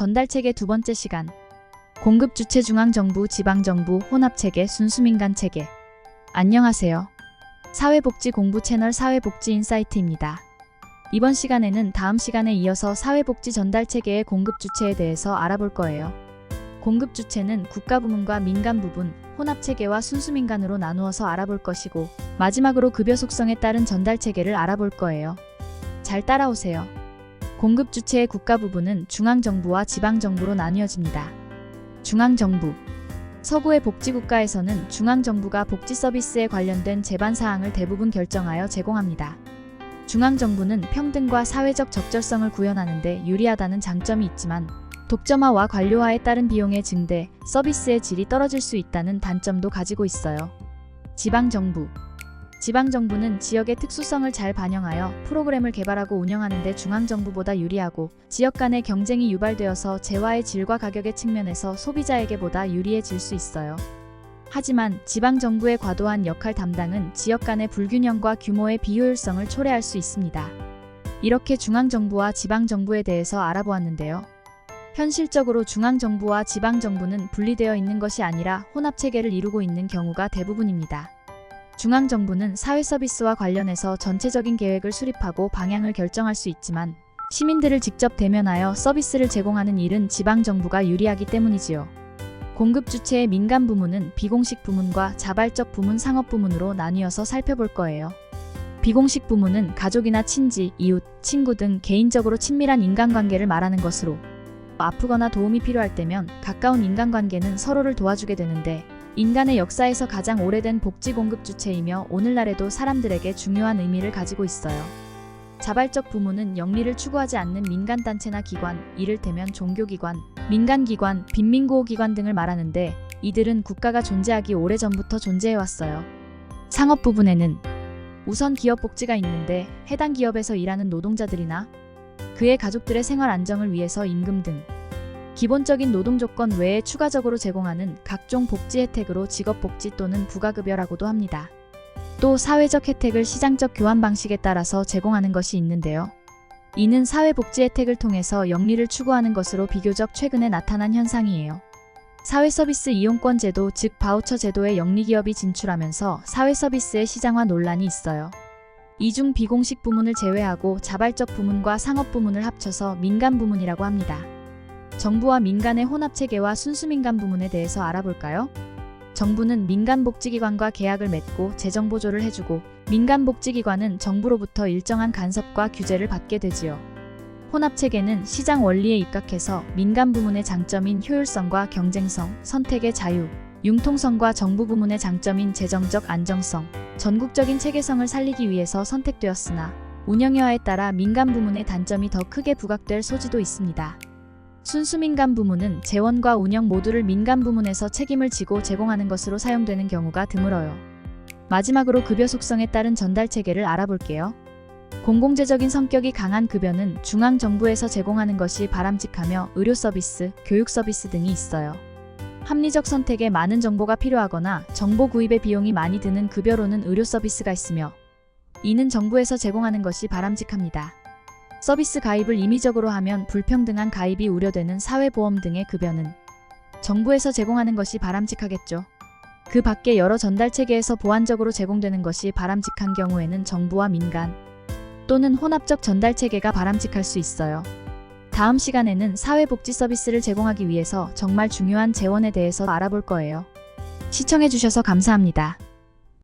전달체계 두 번째 시간. 공급 주체 중앙정부, 지방정부, 혼합체계, 순수민간 체계. 안녕하세요. 사회복지 공부 채널 사회복지 인사이트입니다. 이번 시간에는 다음 시간에 이어서 사회복지 전달체계의 공급 주체에 대해서 알아볼 거예요. 공급 주체는 국가 부문과 민간 부분, 혼합체계와 순수민간으로 나누어서 알아볼 것이고, 마지막으로 급여 속성에 따른 전달체계를 알아볼 거예요. 잘 따라오세요. 공급 주체의 국가 부분은 중앙정부와 지방정부로 나뉘어집니다. 중앙정부 서구의 복지국가에서는 중앙정부가 복지 서비스에 관련된 제반 사항을 대부분 결정하여 제공합니다. 중앙정부는 평등과 사회적 적절성을 구현하는데 유리하다는 장점이 있지만 독점화와 관료화에 따른 비용의 증대, 서비스의 질이 떨어질 수 있다는 단점도 가지고 있어요. 지방정부 지방정부는 지역의 특수성을 잘 반영하여 프로그램을 개발하고 운영하는 데 중앙정부보다 유리하고 지역 간의 경쟁이 유발되어서 재화의 질과 가격의 측면에서 소비자에게 보다 유리해질 수 있어요. 하지만 지방정부의 과도한 역할 담당은 지역 간의 불균형과 규모의 비효율성을 초래할 수 있습니다. 이렇게 중앙정부와 지방정부에 대해서 알아보았는데요. 현실적으로 중앙정부와 지방정부는 분리되어 있는 것이 아니라 혼합체계를 이루고 있는 경우가 대부분입니다. 중앙정부는 사회 서비스와 관련해서 전체적인 계획을 수립하고 방향을 결정할 수 있지만 시민들을 직접 대면하여 서비스를 제공하는 일은 지방정부가 유리하기 때문이지요. 공급 주체의 민간 부문은 비공식 부문과 자발적 부문 상업 부문으로 나뉘어서 살펴볼 거예요. 비공식 부문은 가족이나 친지, 이웃, 친구 등 개인적으로 친밀한 인간관계를 말하는 것으로 아프거나 도움이 필요할 때면 가까운 인간관계는 서로를 도와주게 되는데 인간의 역사에서 가장 오래된 복지 공급 주체이며 오늘날에도 사람들에게 중요한 의미를 가지고 있어요. 자발적 부문은 영리를 추구하지 않는 민간단체나 기관, 이를테면 종교기관, 민간기관, 빈민구호기관 등을 말하는데 이들은 국가가 존재하기 오래전부터 존재해왔어요. 상업 부분에는 우선 기업 복지가 있는데 해당 기업에서 일하는 노동자들이나 그의 가족들의 생활 안정을 위해서 임금 등 기본적인 노동 조건 외에 추가적으로 제공하는 각종 복지 혜택으로 직업 복지 또는 부가급여라고도 합니다. 또 사회적 혜택을 시장적 교환 방식에 따라서 제공하는 것이 있는데요. 이는 사회복지 혜택을 통해서 영리를 추구하는 것으로 비교적 최근에 나타난 현상이에요. 사회서비스 이용권 제도 즉 바우처 제도에 영리기업이 진출하면서 사회서비스의 시장화 논란이 있어요. 이 중 비공식 부문을 제외하고 자발적 부문과 상업 부문을 합쳐서 민간 부문이라고 합니다. 정부와 민간의 혼합체계와 순수민간 부문에 대해서 알아볼까요? 정부는 민간복지기관과 계약을 맺고 재정보조를 해주고 민간복지기관은 정부로부터 일정한 간섭과 규제를 받게 되지요. 혼합체계는 시장 원리에 입각해서 민간 부문의 장점인 효율성과 경쟁성, 선택의 자유, 융통성과 정부 부문의 장점인 재정적 안정성, 전국적인 체계성을 살리기 위해서 선택되었으나 운영여하에 따라 민간 부문의 단점이 더 크게 부각될 소지도 있습니다. 순수민간 부문은 재원과 운영 모두를 민간 부문에서 책임을 지고 제공하는 것으로 사용되는 경우가 드물어요. 마지막으로 급여 속성에 따른 전달 체계를 알아볼게요. 공공재적인 성격이 강한 급여는 중앙정부에서 제공하는 것이 바람직하며 의료 서비스, 교육 서비스 등이 있어요. 합리적 선택에 많은 정보가 필요하거나 정보 구입에 비용이 많이 드는 급여로는 의료 서비스가 있으며 이는 정부에서 제공하는 것이 바람직합니다. 서비스 가입을 임의적으로 하면 불평등한 가입이 우려되는 사회보험 등의 급여는 정부에서 제공하는 것이 바람직하겠죠. 그 밖에 여러 전달 체계에서 보완적으로 제공되는 것이 바람직한 경우에는 정부와 민간 또는 혼합적 전달 체계가 바람직할 수 있어요. 다음 시간에는 사회복지 서비스를 제공하기 위해서 정말 중요한 재원에 대해서 알아볼 거예요. 시청해주셔서 감사합니다.